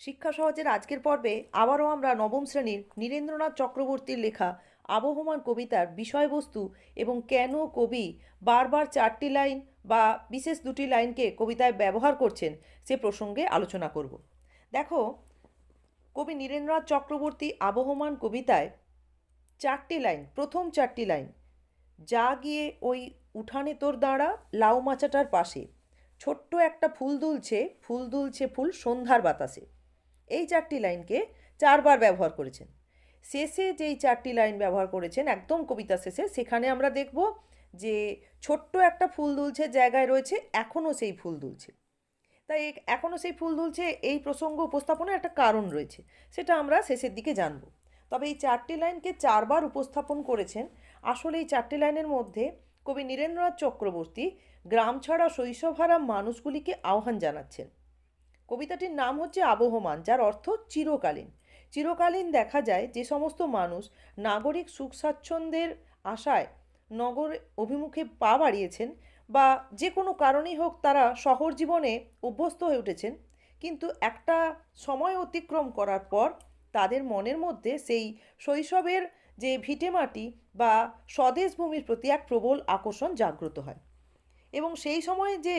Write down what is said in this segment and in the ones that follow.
শিক্ষা সহজের আজকের পর্বে আবারও আমরা নবম শ্রেণির নীরেন্দ্রনাথ চক্রবর্তীর লেখা আবহমান কবিতার বিষয়বস্তু এবং কেন কবি বারবার চারটি লাইন বা বিশেষ দুটি লাইনকে কবিতায় ব্যবহার করছেন সে প্রসঙ্গে আলোচনা করব। দেখো, কবি নীরেন্দ্রনাথ চক্রবর্তী আবহমান কবিতায় চারটি লাইন, প্রথম চারটি লাইন, যা গিয়ে ওই উঠানে তোর দাঁড়া, লাউ মাচাটার পাশে, ছোট্ট একটা ফুল দুলছে ফুল দুলছে ফুল সন্ধ্যার বাতাসে। এই চারটি লাইনকে চারবার ব্যবহার করেছেন। শেষে যেই চারটি লাইন ব্যবহার করেছেন, একদম কবিতা শেষে, সেখানে আমরা দেখব যে ছোট্ট একটা ফুল দুলছে জায়গায় রয়েছে, এখনও সেই ফুল দুলছে। তাই এখনও সেই ফুল দুলছে, এই প্রসঙ্গ উপস্থাপনের একটা কারণ রয়েছে, সেটা আমরা শেষের দিকে জানব। তবে এই চারটি লাইনকে চারবার উপস্থাপন করেছেন, আসলে এই চারটি লাইনের মধ্যে কবি নীরেন্দ্রনাথ চক্রবর্তী গ্রাম ছাড়া শৈশব শৈশবহারা মানুষগুলিকে আহ্বান জানাচ্ছেন। কবিতাটির নাম হচ্ছে আবহমান, যার অর্থ চিরকালীন। চিরকালীন দেখা যায় যে সমস্ত মানুষ নাগরিক সুখ স্বাচ্ছন্দ্যের আশায় নগর অভিমুখে পা বাড়িয়েছেন বা যে কোনো কারণেই হোক তারা শহর জীবনে অভ্যস্ত হয়ে উঠেছেন। কিন্তু একটা সময় অতিক্রম করার পর তাদের মনের মধ্যে সেই শৈশবের যে ভিটেমাটি বা স্বদেশ ভূমির প্রতি এক প্রবল আকর্ষণ জাগ্রত হয়। এবং সেই সময় যে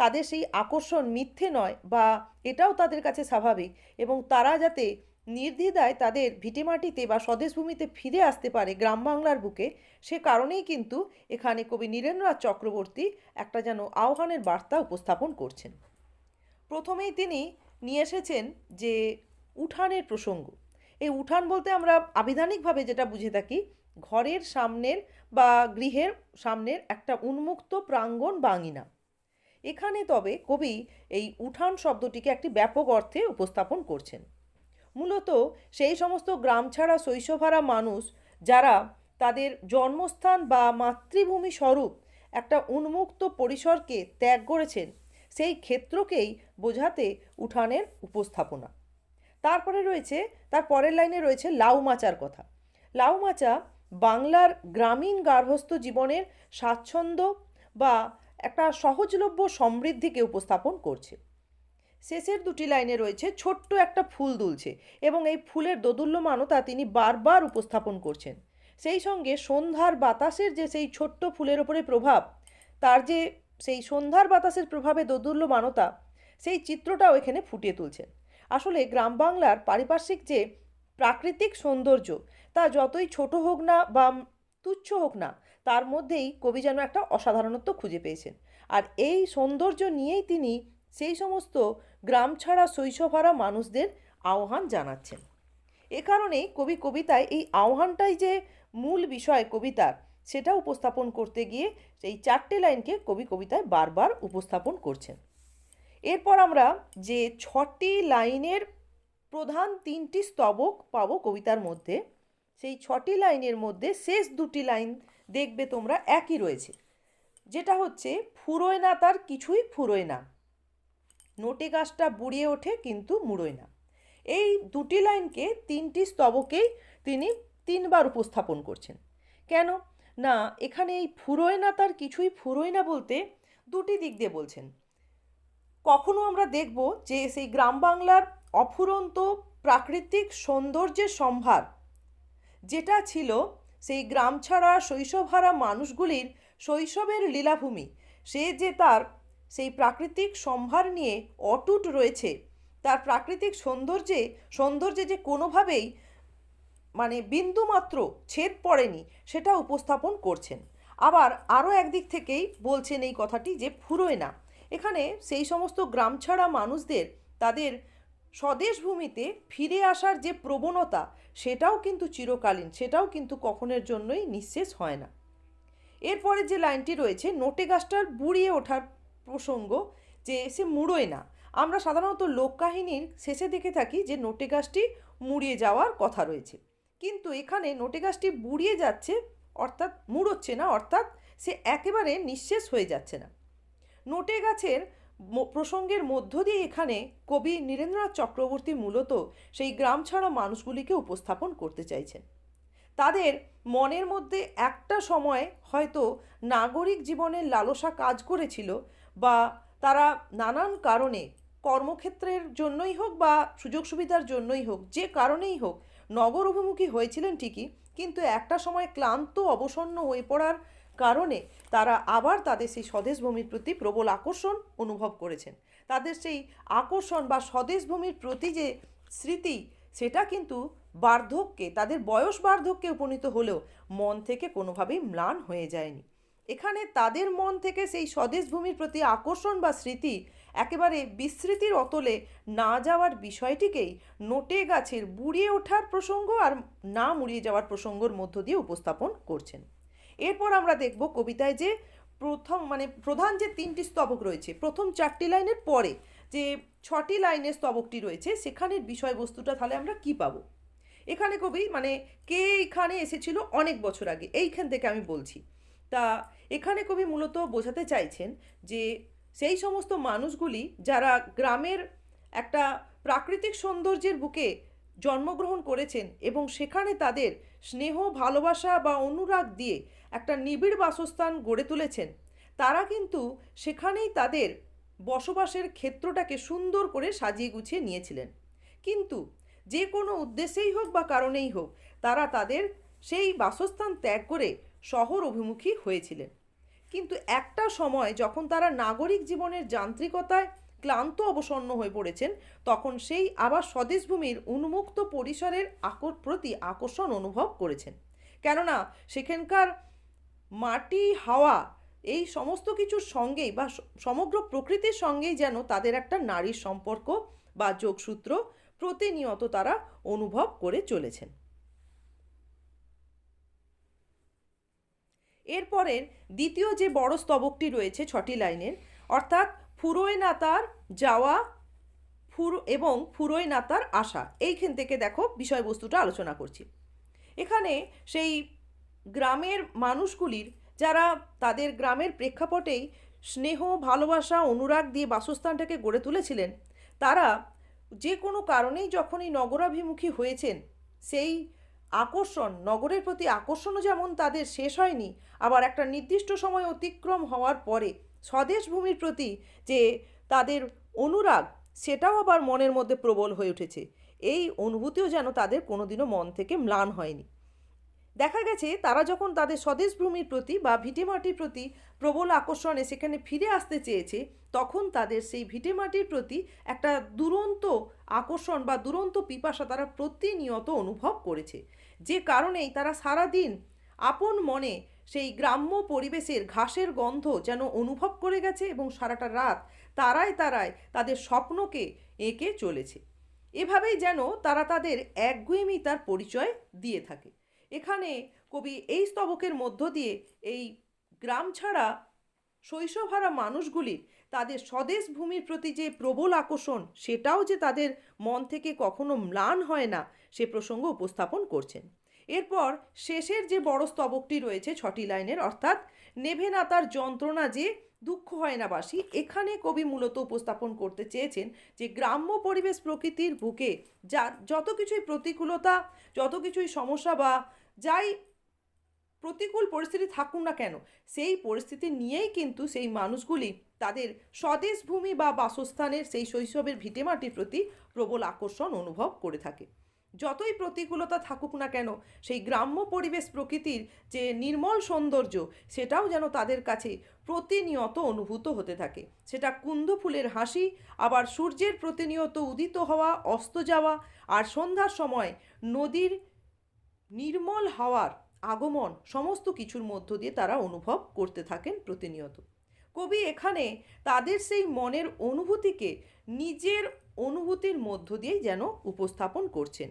তাদের সেই আকর্ষণ মিথ্যে নয় বা এটাও তাদের কাছে স্বাভাবিক এবং তারা যাতে নির্দ্বিধায় তাদের ভিটেমাটিতে বা স্বদেশভূমিতে ফিরে আসতে পারে গ্রাম বাংলার বুকে, সে কারণেই কিন্তু এখানে কবি নীরেন্দ্রনাথ চক্রবর্তী একটা যেন আহ্বানের বার্তা উপস্থাপন করছেন। প্রথমেই তিনি নিয়ে এসেছেন যে উঠানের প্রসঙ্গ। এই উঠান বলতে আমরা আবিধানিকভাবে যেটা বুঝে থাকি, ঘরের সামনের বা গৃহের সামনের একটা উন্মুক্ত প্রাঙ্গণ বাঙিনা। এখানে তবে কবি এই উঠান শব্দটিকে একটি ব্যাপক অর্থে উপস্থাপন করছেন। মূলত সেই সমস্ত গ্রাম ছাড়া শৈশভারা মানুষ যারা তাদের জন্মস্থান বা মাতৃভূমি স্বরূপ একটা উন্মুক্ত পরিসরকে ত্যাগ করেছেন, সেই ক্ষেত্রকেই বোঝাতে উঠানের উপস্থাপনা। তারপরে রয়েছে, তার পরের লাইনে রয়েছে লাউ মাচার কথা। লাউ মাচা বাংলার গ্রামীণ গার্হস্থ্য জীবনের স্বাচ্ছন্দ্য বা একটা সহজলভ্য সমৃদ্ধিকে উপস্থাপন করছে। শেষের দুটি লাইনে রয়েছে, ছোট্ট একটা ফুল দুলছে এবং এই ফুলের দোদুল্যমানতা তিনি বারবার উপস্থাপন করছেন। সেই সঙ্গে সন্ধ্যার বাতাসের যে সেই ছোট্ট ফুলের ওপরে প্রভাব, তার যে সেই সন্ধ্যার বাতাসের প্রভাবে দোদুল্যমানতা সেই চিত্রটাও এখানে ফুটিয়ে তুলছেন। আসলে গ্রাম বাংলার পারিপার্শ্বিক যে প্রাকৃতিক সৌন্দর্য, তা যতই ছোট হোক না বা তুচ্ছ হোক না, তার মধ্যেই কবি যেন একটা অসাধারণত্ব খুঁজে পেয়েছেন। আর এই সৌন্দর্য নিয়েই তিনি সেই সমস্ত গ্রাম ছাড়া শৈশবহারা মানুষদের আহ্বান জানাচ্ছেন। এ কারণেই কবি কবিতায় এই আহ্বানটাই যে মূল বিষয় কবিতার সেটা উপস্থাপন করতে গিয়ে সেই চারটে লাইনকে কবি কবিতায় বারবার উপস্থাপন করছেন। এরপর আমরা যে ছটি লাইনের প্রধান তিনটি স্তবক পাবো কবিতার মধ্যে সেই ছটি লাইনের মধ্যে শেষ দুটি লাইন দেখবে তোমরা একই রয়েছে। যেটা হচ্ছে, ফুরোয় না তার কিছুই ফুরোয় না। নোটে গাছটা বুড়িয়ে ওঠে কিন্তু মুড়োয় না। এই দুটি লাইনকে তিনটি স্তবকেই তিনি তিনবার উপস্থাপন করছেন। কেন? না, এখানে এই ফুরোয় না তার কিছুই ফুরোয় না বলতে দুটি দিক দিয়ে বলছেন। কখনো আমরা দেখব যে সেই গ্রাম বাংলার অফুরন্ত প্রাকৃতিক সৌন্দর্যের সম্ভার যেটা ছিল সেই গ্রাম ছাড়া শৈশবহারা মানুষগুলির শৈশবের লীলাভূমি। সে যে তার সেই প্রাকৃতিক সম্ভার নিয়ে অটুট রয়েছে, তার প্রাকৃতিক সৌন্দর্যে সৌন্দর্যে যে কোনোভাবেই মানে বিন্দুমাত্র ছেদ পড়েনি, সেটা উপস্থাপন করছেন। আবার আরও একদিক থেকেই বলছেন এই কথাটি যে ফুরোয় না। এখানে সেই সমস্ত গ্রাম ছাড়া মানুষদের তাদের স্বদেশ ভূমিতে ফিরে আসার যে প্রবণতা, সেটাও কিন্তু চিরকালীন, সেটাও কিন্তু কখনের জন্যই নিঃশেষ হয় না। এরপরে যে লাইনটি রয়েছে নোটে গাছটার বুড়িয়ে ওঠার প্রসঙ্গ যে সে মুড়োয় না। আমরা সাধারণত লোককাহিনীর শেষে দেখে থাকি যে নোটে গাছটি মুড়িয়ে যাওয়ার কথা রয়েছে। কিন্তু এখানে নোটে গাছটি বুড়িয়ে যাচ্ছে, অর্থাৎ মুড়োচ্ছে না, অর্থাৎ সে একেবারে নিঃশেষ হয়ে যাচ্ছে না। নোটে গাছের প্রসঙ্গের মধ্য দিয়ে এখানে কবি নীরেন্দ্রনাথ চক্রবর্তী মূলত সেই গ্রাম ছাড়া মানুষগুলিকে উপস্থাপন করতে চাইছেন। তাদের মনের মধ্যে একটা সময় হয়তো নাগরিক জীবনের লালসা কাজ করেছিল বা তারা নানান কারণে কর্মক্ষেত্রের জন্যই হোক বা সুযোগ সুবিধার জন্যই হোক, যে কারণেই হোক নগর অভিমুখী হয়েছিলেন ঠিকই, কিন্তু একটা সময় ক্লান্ত, অবসন্ন হয়ে পড়ার কারণে তারা আবার তাদের সেই স্বদেশ ভূমির প্রতি প্রবল আকর্ষণ অনুভব করেছেন। তাদের সেই আকর্ষণ বা স্বদেশ ভূমির প্রতি যে স্মৃতি, সেটা কিন্তু বার্ধক্যে, তাদের বয়স বার্ধক্যে উপনীত হলেও মন থেকে কোনোভাবেই ম্লান হয়ে যায়নি। এখানে তাদের মন থেকে সেই স্বদেশ ভূমির প্রতি আকর্ষণ বা স্মৃতি একেবারে বিস্মৃতির অতলে না যাওয়ার বিষয়টিকেই নোটে গাছের বুড়িয়ে ওঠার প্রসঙ্গ আর না মুড়িয়ে যাওয়ার প্রসঙ্গর মধ্য দিয়ে উপস্থাপন করছেন। এরপর আমরা দেখব কবিতায় যে প্রথম মানে প্রধান যে তিনটি স্তবক রয়েছে, প্রথম চারটি লাইনের পরে যে ছটি লাইনের স্তবকটি রয়েছে, সেখানের বিষয়বস্তুটা তাহলে আমরা কি পাবো? এখানে কবি মানে কে এখানে এসেছিল অনেক বছর আগে, এইখান থেকে আমি বলছি। তা এখানে কবি মূলত বোঝাতে চাইছেন যে সেই সমস্ত মানুষগুলি যারা গ্রামের একটা প্রাকৃতিক সৌন্দর্যের বুকে জন্মগ্রহণ করেছেন এবং সেখানে তাদের স্নেহ, ভালোবাসা বা অনুরাগ দিয়ে একটা নিবিড় বাসস্থান গড়ে তুলেছেন। তারা কিন্তু সেখানেই তাদের বসবাসের ক্ষেত্রটাকে সুন্দর করে সাজিয়ে গুছিয়ে নিয়েছিলেন। কিন্তু যে কোনো উদ্দেশ্যেই হোক বা কারণেই হোক, তারা তাদের সেই বাসস্থান ত্যাগ করে শহর অভিমুখী হয়েছিলেন। কিন্তু একটা সময় যখন তারা নাগরিক জীবনের যান্ত্রিকতায় ক্লান্ত অবসন্ন হয়ে পড়েছেন, তখন সেই আবার স্বদেশভূমির উন্মুক্ত পরিসরের আকর প্রতি আকর্ষণ অনুভব করেছেন। কেননা সেখানকার মাটি, হাওয়া এই সমস্ত কিছুর সঙ্গেই বা সমগ্র প্রকৃতির সঙ্গেই যেন তাদের একটা নারীর সম্পর্ক বা যোগসূত্র প্রতিনিয়ত তারা অনুভব করে চলেছেন। এরপরের দ্বিতীয় যে বড় স্তবকটি রয়েছে ছটি লাইনের, অর্থাৎ ফুরোয় নাতার যাওয়া ফুর এবং ফুরোয় নাতার আসা। এইখান থেকে দেখো বিষয়বস্তুটা আলোচনা করছি। এখানে সেই গ্রামের মানুষগুলির, যারা তাদের গ্রামের প্রেক্ষাপটেই স্নেহ, ভালোবাসা, অনুরাগ দিয়ে বাসস্থানটাকে গড়ে তুলেছিলেন, তারা যে কোনো কারণেই যখনই নগরাভিমুখী হয়েছেন, সেই আকর্ষণ, নগরের প্রতি আকর্ষণও যেমন তাদের শেষ হয়নি, আবার একটা নির্দিষ্ট সময় অতিক্রম হওয়ার পরে স্বদেশ ভূমির প্রতি যে তাদের অনুরাগ, সেটাও আবার মনের মধ্যে প্রবল হয়ে উঠেছে। এই অনুভূতিও যেন তাদের কোনোদিনও মন থেকে ম্লান হয়নি। দেখা গেছে, তারা যখন তাদের স্বদেশ ভূমির প্রতি বা ভিটেমাটির প্রতি প্রবল আকর্ষণে সেখানে ফিরে আসতে চেয়েছে, তখন তাদের সেই ভিটেমাটির প্রতি একটা দুরন্ত আকর্ষণ বা দুরন্ত পিপাসা তারা প্রতিনিয়ত অনুভব করেছে। যে কারণেই তারা সারাদিন আপন মনে সেই গ্রাম্য পরিবেশের ঘাসের গন্ধ যেন অনুভব করে গেছে এবং সারাটা রাত তারায় তারায় তাদের স্বপ্নকে এঁকে চলেছে। এভাবেই যেন তারা তাদের একগুয়েমিতার পরিচয় দিয়ে থাকে। এখানে কবি এই স্তবকের মধ্য দিয়ে এই গ্রাম ছাড়া শৈশবহারা মানুষগুলির তাদের স্বদেশ ভূমির প্রতি যে প্রবল আকর্ষণ, সেটাও যে তাদের মন থেকে কখনো ম্লান হয় না, সে প্রসঙ্গ উপস্থাপন করছেন। এরপর শেষের যে বড় স্তবকটি রয়েছে ছটি লাইনের, অর্থাৎ নেভে না তার যন্ত্রণা যে দুঃখ হয় না বাসি, এখানে কবি মূলত উপস্থাপন করতে চেয়েছেন যে গ্রাম্য পরিবেশ প্রকৃতির বুকে যা যত কিছুই প্রতিকূলতা, যত কিছুই সমস্যা বা যাই প্রতিকূল পরিস্থিতি থাকুক না কেন, সেই পরিস্থিতি নিয়েই কিন্তু সেই মানুষগুলি তাদের স্বদেশ ভূমি বা বাসস্থানের সেই শৈশবের ভিটেমাটির প্রতি প্রবল আকর্ষণ অনুভব করে থাকে। যতই প্রতিকূলতা থাকুক না কেন, সেই গ্রাম্য পরিবেশ প্রকৃতির যে নির্মল সৌন্দর্য, সেটাও যেন তাদের কাছে প্রতিনিয়ত অনুভূত হতে থাকে। সেটা কুন্দ ফুলের হাসি, আবার সূর্যের প্রতিনিয়ত উদিত হওয়া, অস্ত যাওয়া, আর সন্ধ্যার সময় নদীর নির্মল হাওয়ার আগমন, সমস্ত কিছুর মধ্য দিয়ে তারা অনুভব করতে থাকেন প্রতিনিয়ত। কবি এখানে তাদের সেই মনের অনুভূতিকে নিজের অনুভূতির মধ্য দিয়েই যেন উপস্থাপন করছেন।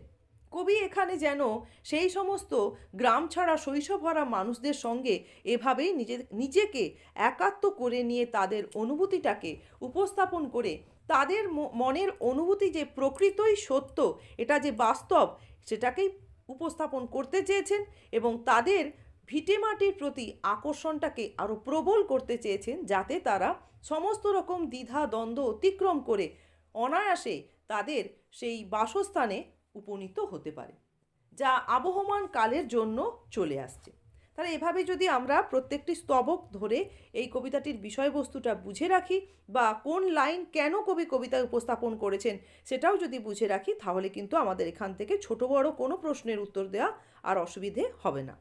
কবি এখানে যেন সেই সমস্ত গ্রাম ছাড়া শৈশবহারা মানুষদের সঙ্গে এভাবেই নিজে, নিজেকে একাত্ম করে নিয়ে তাদের অনুভূতিটাকে উপস্থাপন করে, তাদের মনের অনুভূতি যে প্রকৃতই সত্য, এটা যে বাস্তব, সেটাকেই উপস্থাপন করতে চেয়েছেন এবং তাদের ভিটেমাটির প্রতি আকর্ষণটাকে আরও প্রবল করতে চেয়েছেন, যাতে তারা সমস্ত রকম দ্বিধা, দ্বন্দ্ব অতিক্রম করে অনায়াসে তাদের সেই বাসস্থানে উপনীত হতে পারে, যা আবহমান কালের জন্য চলে আসছে। তাহলে এভাবে যদি আমরা প্রত্যেকটি স্তবক ধরে এই কবিতাটির বিষয়বস্তুটা বুঝে রাখি বা কোন লাইন কেন কবি কবিতা উপস্থাপন করেছেন সেটাও যদি বুঝে রাখি, তাহলে কিন্তু আমাদের এখান থেকে ছোট বড় কোনো প্রশ্নের উত্তর দেওয়া আর অসুবিধে হবে না।